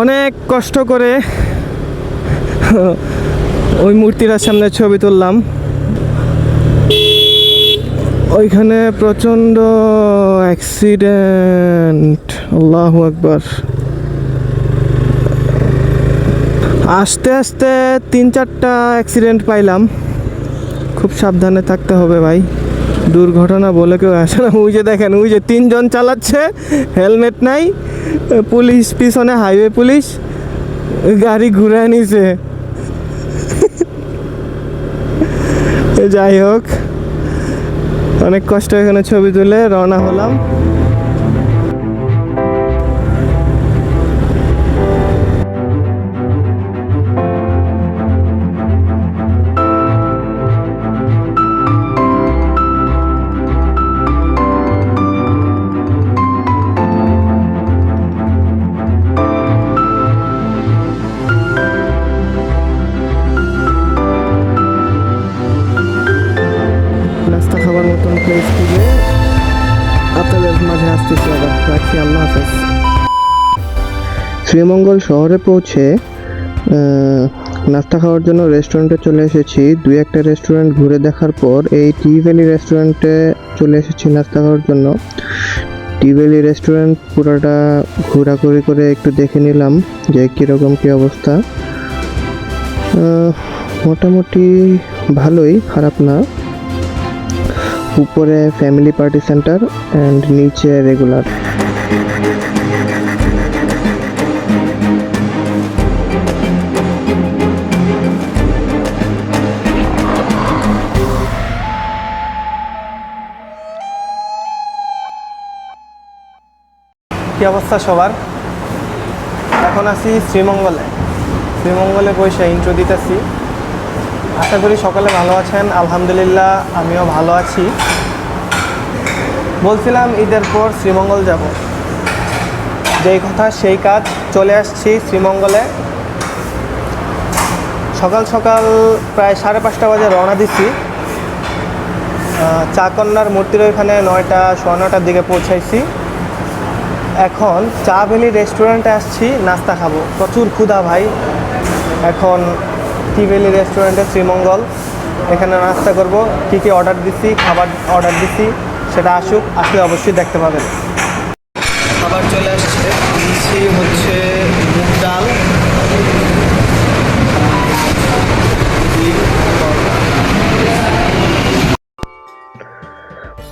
অনেক কষ্ট করে ওই মূর্তিটার সামনে ছবি তুললাম। ওইখানে প্রচণ্ড অ্যাক্সিডেন্ট। আল্লাহ একবার আস্তে আস্তে তিন চারটা অ্যাক্সিডেন্ট পাইলাম। খুব সাবধানে থাকতে হবে ভাই। দুর্ঘটনা বলে কেউ আসে না। ওই যে দেখেন, ওই যে তিনজন চালাচ্ছে, হেলমেট নাই, পুলিশ পিছনে, হাইওয়ে পুলিশ, গাড়ি ঘুরে নিছে। যাই হোক, অনেক কষ্ট এখানে ছবি তুলে রওনা হলাম। খাবার মতন প্লেস খুঁজে আপনাদের মাঝে আসতেছি আবার। রাখি, আল্লাহ হাফেজ। শ্রীমঙ্গল শহরে পৌঁছে নাস্তা খাওয়ার জন্য রেস্টুরেন্টে চলে এসেছি। দুই একটা রেস্টুরেন্ট ঘুরে দেখার পর এই টি ভ্যালি রেস্টুরেন্টে চলে এসেছি নাস্তা খাওয়ার জন্য। টি ভ্যালি রেস্টুরেন্ট পুরোটা ঘোরাঘুরি করে একটু দেখে নিলাম যে কীরকম কী অবস্থা। মোটামুটি ভালোই, খারাপ না। উপরে ফ্যামিলি পার্টি সেন্টার অ্যান্ড নিচে রেগুলার কি অবস্থা সবার? এখন আছি শ্রীমঙ্গলে। শ্রীমঙ্গলে বসে ইন্ট্রো দিতেছি। আশা করি সকালে ভালো আছেন। আলহামদুলিল্লাহ আমিও ভালো আছি। বলছিলাম ঈদের পর শ্রীমঙ্গল যাব। যেই কথা সেই কাজ চলে আসছি শ্রীমঙ্গলে। সকাল সকাল প্রায় সাড়ে পাঁচটা বাজে রওনা আহ, চাকন্যার মূর্তির ওইখানে নয়টা সোয়া নটার দিকে পৌঁছাইছি। এখন চা ভ্যালি রেস্টুরেন্টে আসছি নাস্তা খাব। প্রচুর ক্ষুধা ভাই। এখন টি ভ্যালি রেস্টুরেন্টে শ্রীমঙ্গল। এখানে নাস্তা করব। কী কী অর্ডার দিছি খাবার অর্ডার দিছি সেটা আসুক আসলে অবশ্যই দেখতে পাবেন। খাবার চলে আসছে দিচ্ছি হচ্ছে মুগ ডাল।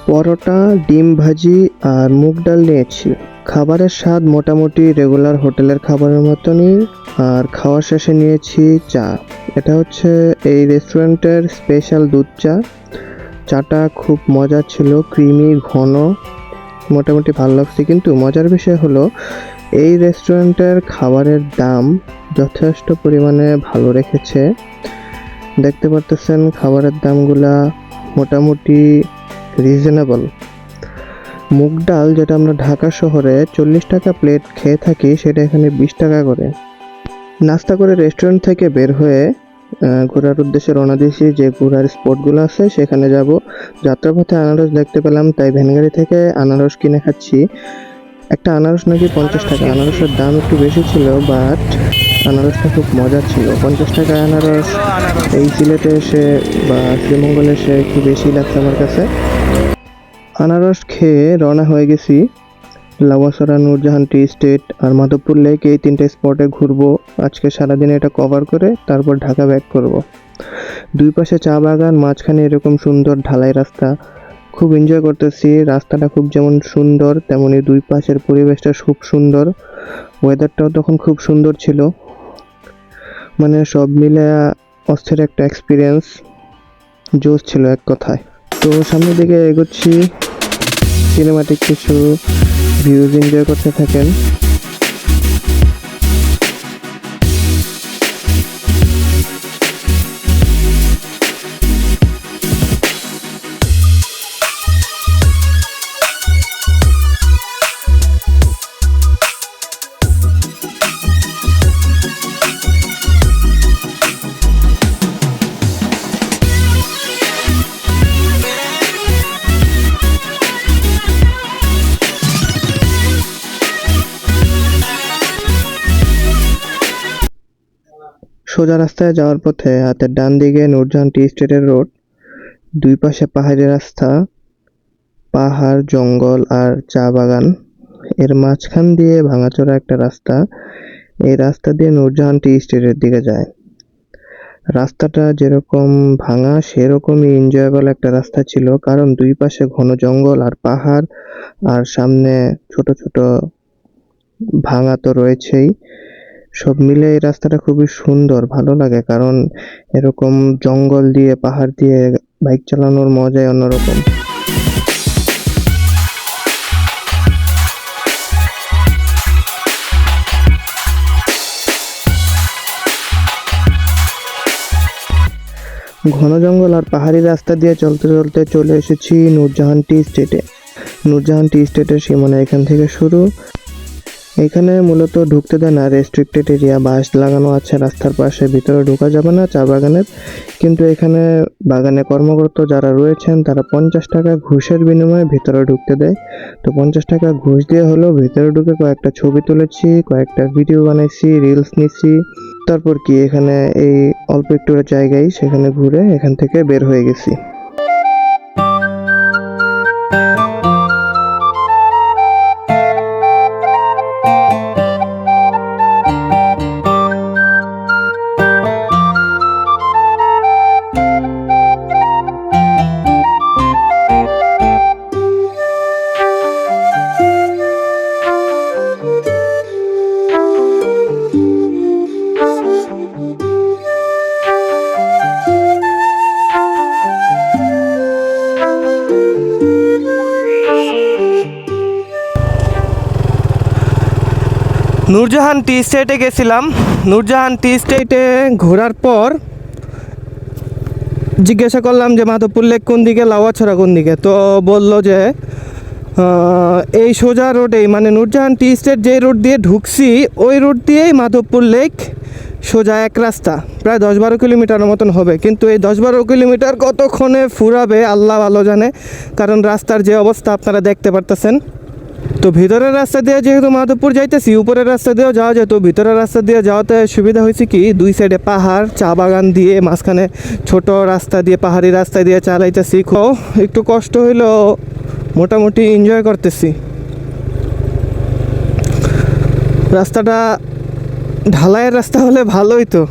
পরোটা ডিম ভাজি আর মুগ ডাল নিয়েছি। খাবারের স্বাদ মোটামুটি রেগুলার হোটেলের খাবারের মতনই। আর খাওয়া শেষে নিয়েছি চা। এটা হচ্ছে এই রেস্টুরেন্টের স্পেশাল দুধ চা। চাটা খুব মজা ছিল ক্রিমি ঘন। মোটামুটি ভালো লাগছে। কিন্তু মজার বিষয় হলো, এই রেস্টুরেন্টের খাবারের দাম যথেষ্ট পরিমাণে ভালো রেখেছে। দেখতে পারতেছেন খাবারের দামগুলা মোটামুটি রিজনেবল মুগ ডাল যেটা আমরা ঢাকা শহরে চল্লিশ টাকা প্লেট খেয়ে থাকি, সেটা এখানে বিশ টাকা করে। নাস্তা করে রেস্টুরেন্ট থেকে বের হয়ে ঘোরার উদ্দেশ্যে রওনা দিয়েছি যে ঘোরার স্পটগুলো আছে, সেখানে যাব। যাত্রাপথে আনারস দেখতে পেলাম, তাই ভ্যানগাড়ি থেকে আনারস কিনে খাচ্ছি। একটা আনারস নাকি পঞ্চাশ টাকা, আনারসের দাম একটু বেশি ছিল বাট আনারসটা খুব মজার ছিল। পঞ্চাশ টাকা আনারস, এই সিলেটে এসে বা শ্রীমঙ্গলে এসে একটু বেশি লাগছে আমার কাছে। আনারস খেয়ে রওনা হয়ে গেছি। লাওয়াসরা, নূরজাহান, টি স্টেট আর মাধবপুর লেক এই তিনটে স্পটে ঘুরবো। আজকে সারাদিনে এটা কভার করে তারপর ঢাকা ব্যাক করব। দুই পাশে চা বাগান, মাঝখানে এরকম সুন্দর ঢালাই রাস্তা। খুব এনজয় করতেছি, রাস্তাটা খুব যেমন সুন্দর, তেমনি দুই পাশের পরিবেশটা খুব সুন্দর। ওয়েদারটাও তখন খুব সুন্দর ছিল। মানে সব মিলে অস্থির একটা এক্সপিরিয়েন্স জোশ ছিল এক কথায়। তো সামনের দিকে এগোচ্ছি। সিনেমাটিক কিছু ভিউজ এনজয় করতে থাকেন। সোজা রাস্তায় যাওয়ার পথে হাতের ডান দিকে নূরজাহান টি স্টেটের রোড, দুই পাশে পাহাড়ি রাস্তা, পাহাড়, জঙ্গল আর চা বাগান। এর মাঝখান দিয়ে ভাঙাচোরা একটা রাস্তা। এই রাস্তা দিয়ে নূরজাহান টি স্টেটের দিকে যায়। রাস্তাটা যেরকম ভাঙা, সেরকমই এনজয়েবল একটা রাস্তা ছিল, কারণ দুই পাশে ঘন জঙ্গল আর পাহাড়, আর সামনে ছোট ছোট ভাঙা তো রয়েছেই। সব মিলে এই রাস্তাটা খুবই সুন্দর, ভালো লাগে। কারণ এরকম জঙ্গল দিয়ে, পাহাড় দিয়ে বাইক চালানোর মজাই অন্যরকম। ঘন জঙ্গল আর পাহাড়ি রাস্তা দিয়ে চলতে চলতে চলে এসেছি নূরজাহান টি স্টেটে। নূরজাহান টি স্টেটের সীমানা এখান থেকে শুরু। এখানে মূলত ঢুকতে দেয় না রেস্ট্রিক্টেড এরিয়া বাস লাগানো আছে রাস্তার পাশে, ভিতরে ঢোকা যাবে না চা বাগানের। কিন্তু এখানে বাগানে কর্মরত যারা রয়েছেন, তারা পঞ্চাশ টাকা ঘুষের বিনিময়ে ভিতরে ঢুকতে দেয়। তো পঞ্চাশ টাকা ঘুষ দিয়ে হলেও ভিতরে ঢুকে কয়েকটা ছবি তুলেছি, কয়েকটা ভিডিও বানাইছি রিলস নিছি। তারপর কি এখানে এই অল্প একটু জায়গায় সেখানে ঘুরে এখান থেকে বের হয়ে গেছি। নূরজাহান টি স্টেটে গেছিলাম। নূরজাহান টি স্টেটে ঘোরার পর জিজ্ঞাসা করলাম যে মাধবপুর লেক কোন দিকে, লাওয়াছড়া কোন দিকে? তো বলল যে এই সোজা রোডেই মানে নূরজাহান টি স্টেট যে রোড দিয়ে ঢুকছি, ওই রোড দিয়েই মাধবপুর লেক সোজা এক রাস্তা। প্রায় দশ বারো কিলোমিটারের মতন হবে। কিন্তু এই দশ বারো কিলোমিটার কতক্ষণে ফুরাবে, আল্লাহ ভালো জানে। কারণ রাস্তার যে অবস্থা, আপনারা দেখতে পারতেছেন। তো ভিতরের রাস্তা দিয়ে যেহেতু মাধবপুর যাইতেছি, উপরের রাস্তা দিয়েও যাওয়া যেত ভিতরের রাস্তা দিয়ে যাওয়াতে সুবিধা হয়েছে কি? দুই সাইডে পাহাড়, চা বাগান দিয়ে মাঝখানে ছোট রাস্তা দিয়ে, পাহাড়ি রাস্তা দিয়ে চালাইতেছি। একটু কষ্ট হইলেও মোটামুটি এনজয় করতেছি। রাস্তাটা ঢালাইয়ের রাস্তা হলে ভালোই তো।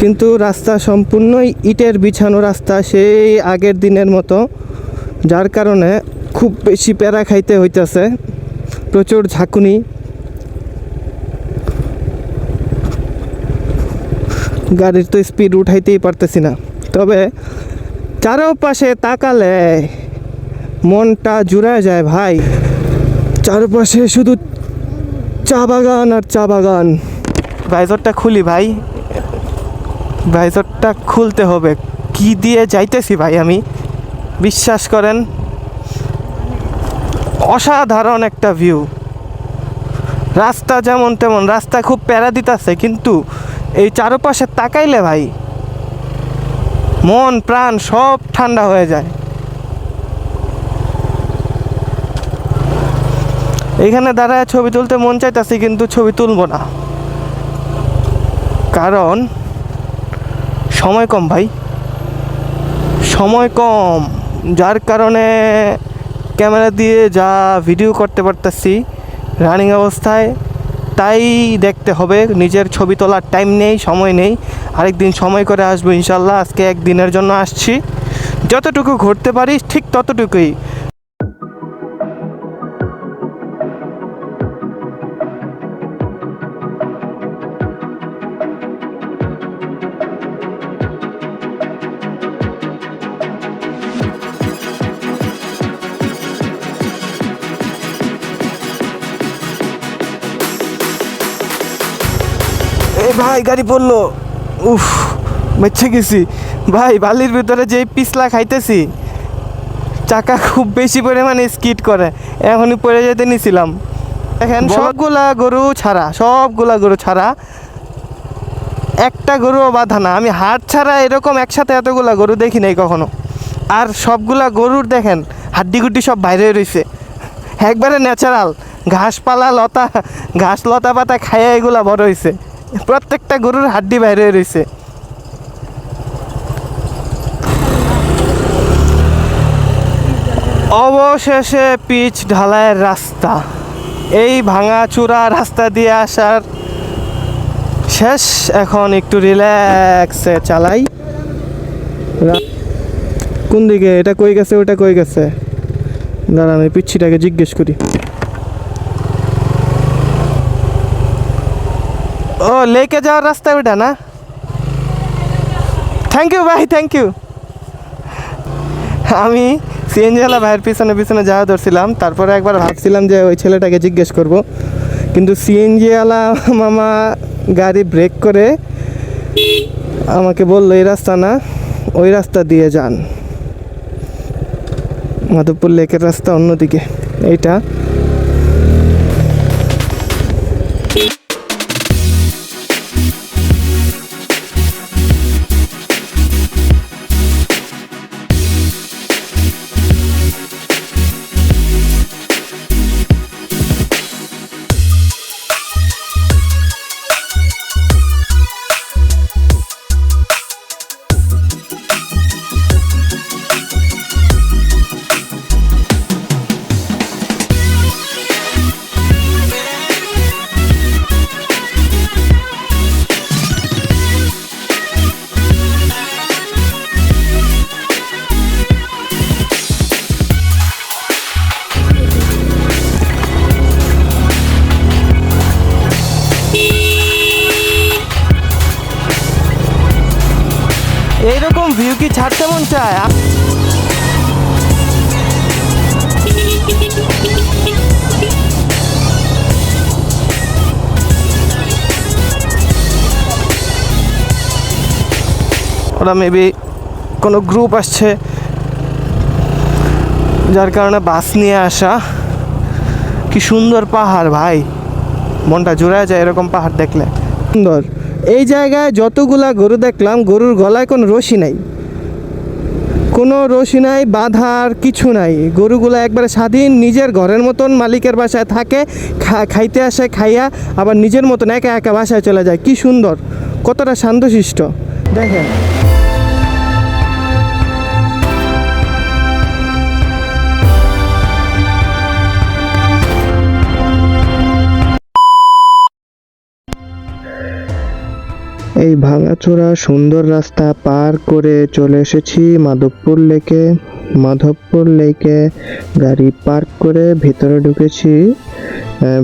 কিন্তু রাস্তা সম্পূর্ণই ইটের বিছানো রাস্তা, সেই আগের দিনের মতো। যার কারণে খুব বেশি প্যারা খাইতে হইতেছে। প্রচুর ঝাঁকুনি। গাড়ির তো স্পিড উঠাইতেই পারতেছি না। তবে চারপাশে তাকালে মনটা জুড়ে যায়, ভাই, চারপাশে শুধু চা বাগান আর চা বাগান। ভাইজরটা খুলি, ভাই, ভাইজরটা খুলতে হবে। কি দিয়ে যাইতেছি ভাই আমি? বিশ্বাস করেন, অসাধারণ একটা ভিউ রাস্তা যেমন তেমন, রাস্তা খুব প্যারা দিতেছে কিন্তু এই চারপাশে তাকাইলে ভাই, মন, প্রাণ সব ঠান্ডা হয়ে যায়। এইখানে দাঁড়ায় ছবি তুলতে মন চাইতেছে, কিন্তু ছবি তুলবো না। কারণ, সময় কম ভাই। সময় কম। যার কারণে ক্যামেরা দিয়ে যা ভিডিও করতে পারতেছি রানিং অবস্থায়, তাই দেখতে হবে। নিজের ছবি তোলার টাইম নেই, সময় নেই। আরেকদিন সময় করে আসব ইনশাল্লাহ। আজকে একদিনের জন্য আসছি। যতটুকু ঘুরতে পারি, ঠিক ততটুকুই। ভাই গাড়ি পড়ল। উফ বেঁচে গেছি। ভাই বালির ভিতরে যেই পিছলা খাইতেছি চাকা খুব বেশি পরিমাণে স্কিড করে। এখনই পড়ে যেতে নিছিলাম। দেখেন সবগুলা গরু ছাড়া সবগুলা গরু ছাড়া একটা গরুও বাধা না। আমি হাট ছাড়া এরকম একসাথে এতগুলা গরু দেখি নাই কখনো। আর সবগুলা গরুর দেখেন হাড্ডি গুড্ডি সব বাইরে রয়েছে একবারে ন্যাচারাল ঘাসপালা লতা ঘাস লতা পাতা খাইয়া এগুলা বড় হয়েছে প্রত্যেকটা গরুর হাড্ডি বাইরে রয়েছে অবশেষে পিচ ঢালাইয়ের রাস্তা। এই ভাঙা চূড়া রাস্তা দিয়ে আসার শেষ, এখন একটু রিল্যাক্সে চালাই। কোন দিকে? এটা কই গেছে, ওটা কই গেছে? দাঁড়ান আমি পিচ্ছিটাকে জিজ্ঞেস করি। ও, লেকে যাওয়ার রাস্তা ওইটা না? থ্যাংক ইউ ভাই থ্যাংক ইউ আমি সিএনজিওয়ালা ভাইয়ের পিছনে পিছনে যাওয়া ধরছিলাম, তারপরে একবার ভাবছিলাম যে ওই ছেলেটাকে জিজ্ঞেস করব। কিন্তু সিএনজিওয়ালা মামা গাড়ি ব্রেক করে আমাকে বলল, এই রাস্তা না, ওই রাস্তা দিয়ে যান। মাধবপুর লেকের রাস্তা অন্যদিকে। এইটা ওরা মেবি কোনো গ্রুপ আসছে যার কারণে বাস নিয়ে আসা। কি সুন্দর পাহাড় ভাই। মনটা জুড়ায় যায় এরকম পাহাড় দেখলে। সুন্দর। এই জায়গায় যতগুলা গরু দেখলাম, গরুর গলায় কোনো রশি নাই। কোনো রশি নাই বাধার কিছু নাই। গরুগুলো একবারে স্বাধীন, নিজের ঘরের মতন, মালিকের বাসায় থাকে খাইতে আসে, খাইয়া আবার নিজের মতন একা একা বাসায় চলে যায়। কি সুন্দর। কতটা শান্তশিষ্ট। দেখেন। এই ভাঙাচোরা সুন্দর রাস্তা পার করে চলে এসেছি মাধবপুর লেকে। মাধবপুর লেকে গাড়ি পার্ক করে ভেতরে ঢুকেছি।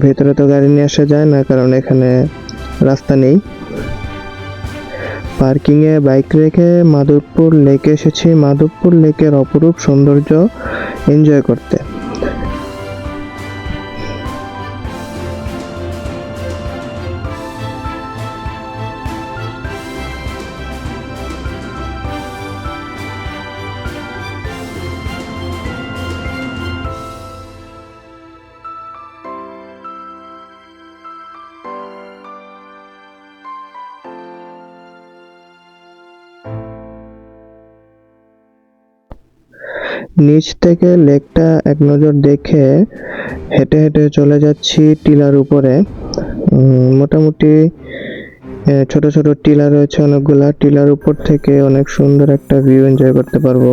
ভেতরে তো গাড়ি নিয়ে আসা যায় না, কারণ এখানে রাস্তা নেই। পার্কিংয়ে বাইক রেখে মাধবপুর লেকে এসেছি। মাধবপুর লেকের অপরূপ সৌন্দর্য এনজয় করতে। নিচ থেকে লেকটা এক নজর দেখে হেঁটে হেঁটে চলে যাচ্ছি টিলার উপরে। মোটামুটি ছোট ছোট টিলা রয়েছে অনেকগুলা। টিলার উপর থেকে অনেক সুন্দর একটা ভিউ এনজয় করতে পারব।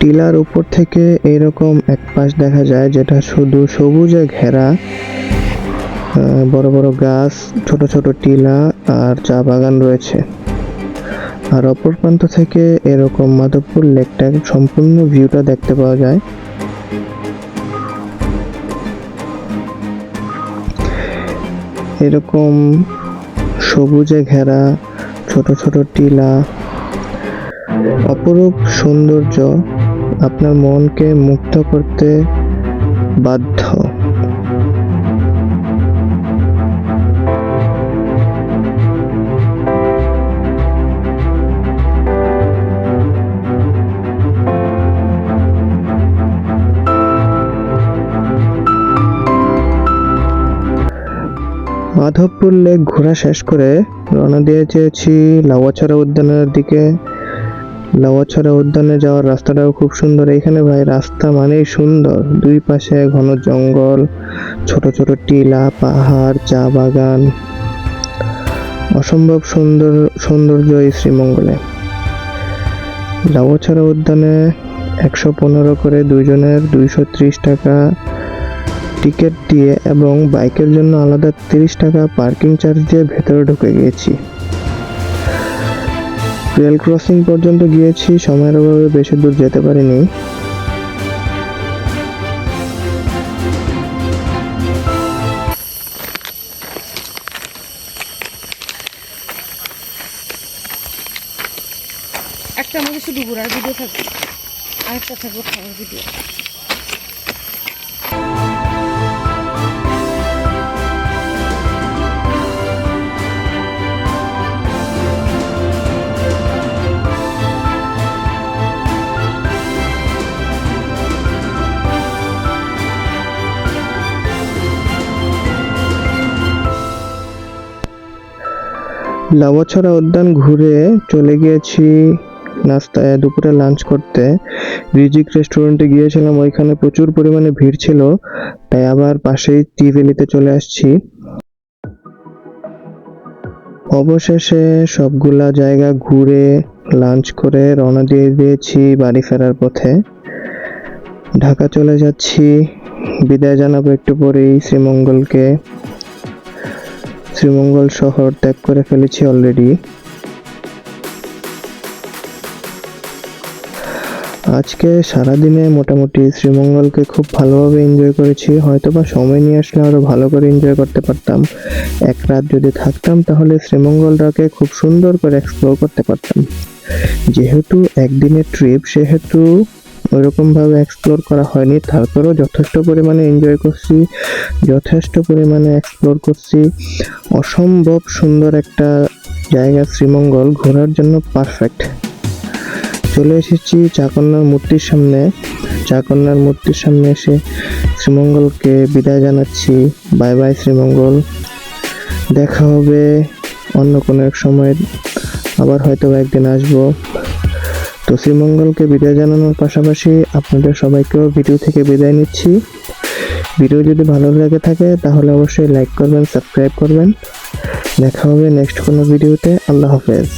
টিলার উপর থেকে এরকম এক পাশ দেখা যায় যেটা শুধু সবুজে ঘেরা। বড় বড় গাছ, ছোট ছোট টিলা আর চা বাগান রয়েছে। আর অপর প্রান্ত থেকে এরকম মাধবপুর লেকটার সম্পূর্ণ ভিউটা দেখতে পাওয়া যায়। এরকম সবুজে ঘেরা, ছোট ছোট টিলা, অপরূপ সৌন্দর্য। আপনার মনকে মুক্ত করতে বাধ্য। মাধবপুর লেক ঘোরা শেষ করে রওনা দিয়ে চেয়েছি লাউয়াছড়া উদ্যানের দিকে। লাউয়াছড়া উদ্যানে যাওয়ার রাস্তাটাও খুব সুন্দর। এখানে ভাই, রাস্তা মানেই সুন্দর। দুই পাশে ঘন জঙ্গল, ছোট ছোট টিলা, পাহাড়, চা বাগান। অসম্ভব সুন্দর সৌন্দর্য এই শ্রীমঙ্গলে। লাউয়াছড়া উদ্যানে একশো পনেরো করে দুইজনের দুইশো ত্রিশ টাকা টিকিট দিয়ে এবং বাইকের জন্য আলাদা তিরিশ টাকা পার্কিং চার্জ দিয়ে ভেতরে ঢুকে গিয়েছি। রেল ক্রসিং পর্যন্ত গিয়েছি, সময়ের অভাবে বেশি দূর যেতে পারিনি। একটা আমাকে শুধু ঘোরার ভিডিও থাকবে, আরেকটা থাকবে খাওয়ার ভিডিও লাউয়াছড়া উদ্যান ঘুরে চলে গিয়েছি নাস্তায় দুপুরে লাঞ্চ করতে। রিজিক রেস্টুরেন্টে গিয়েছিলাম, ওইখানে প্রচুর পরিমাণে ভিড় ছিল, তাই আবার পাশেই টি ভ্যালিতে চলে আসছি। অবশেষে সবগুলা জায়গা ঘুরে লাঞ্চ করে রওনা দিয়ে দিয়েছি বাড়ি ফেরার পথে। ঢাকা চলে যাচ্ছি, বিদায় জানাব একটু পরেই শ্রীমঙ্গলকে। শ্রীমঙ্গল শহর ত্যাগ করে ফেলেছি অলরেডি আজকে সারাদিনে মোটামুটি শ্রীমঙ্গলকে খুব ভালোভাবে এনজয় করেছি। হয়তোবা সময় নিয়ে আসলে আরও ভালো করে এনজয় করতে পারতাম। এক রাত যদি থাকতাম, তাহলে শ্রীমঙ্গলটাকে খুব সুন্দর করে এক্সপ্লোর করতে পারতাম। যেহেতু একদিনের ট্রিপ সেহেতু ওইরকম ভাবে এক্সপ্লোর করা হয়নি। তারপরেও যথেষ্ট পরিমাণে এনজয় করছি, যথেষ্ট পরিমাণে এক্সপ্লোর করছি। অসম্ভব সুন্দর একটা জায়গা শ্রীমঙ্গল, ঘোরার জন্য পারফেক্ট চলে এসেছি চাকন্যার মূর্তির সামনে। চাকন্যার মূর্তির সামনে এসে শ্রীমঙ্গলকে বিদায় জানাচ্ছি। Bye bye Srimangal. দেখা হবে অন্য কোনো এক সময়। আবার হয়তো একদিন আসব। তো শ্রীমঙ্গলকে বিদায় জানানোর পাশাপাশি আপনাদের সবাইকেও ভিডিও থেকে বিদায় নিচ্ছি। ভিডিও যদি ভালো লেগে থাকে, তাহলে অবশ্যই লাইক করবেন সাবস্ক্রাইব করবেন। দেখা হবে নেক্সট কোনো ভিডিওতে। আল্লাহ হাফেজ।